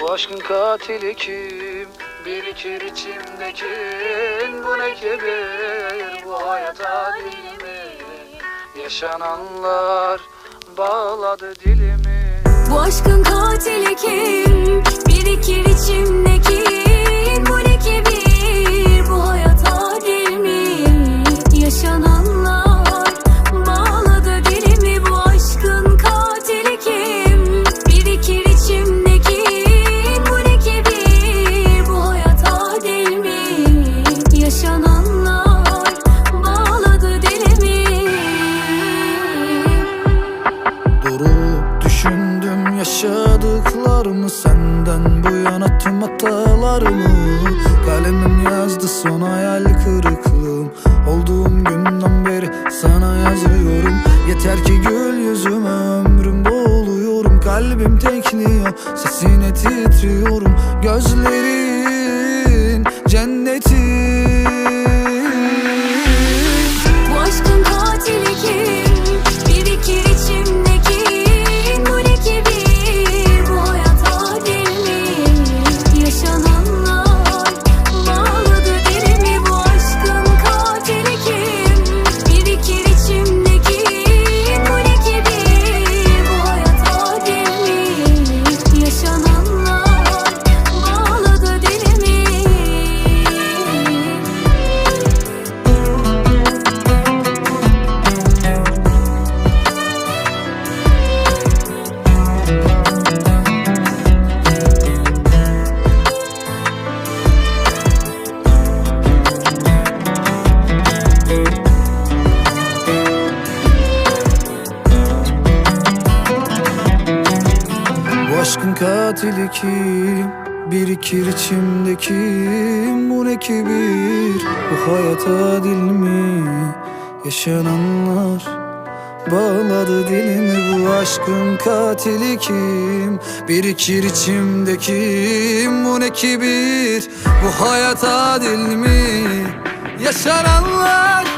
Bu aşkın katili kim? Birikir içimdekin Bu ne kibir Bu hayata değil mi? Yaşananlar bağladı dilimi Bu aşkın katili kim? Yaşadıklarımı Senden bu yana tüm hatalarımı? Kalemim yazdı son hayal kırıklığım. Olduğum günden beri sana yazıyorum. Yeter ki gül yüzüme ömrümde oluyorum Kalbim tekliyor sesine titriyorum. Gözlerin cennetin aşkın katili kim? Birikir içimdeki bu ne kibir Bu hayat adil mi? Yaşananlar Bağladı dilimi bu aşkın katili kim? Birikir içimdeki bu ne kibir Bu hayat adil mi? Yaşananlar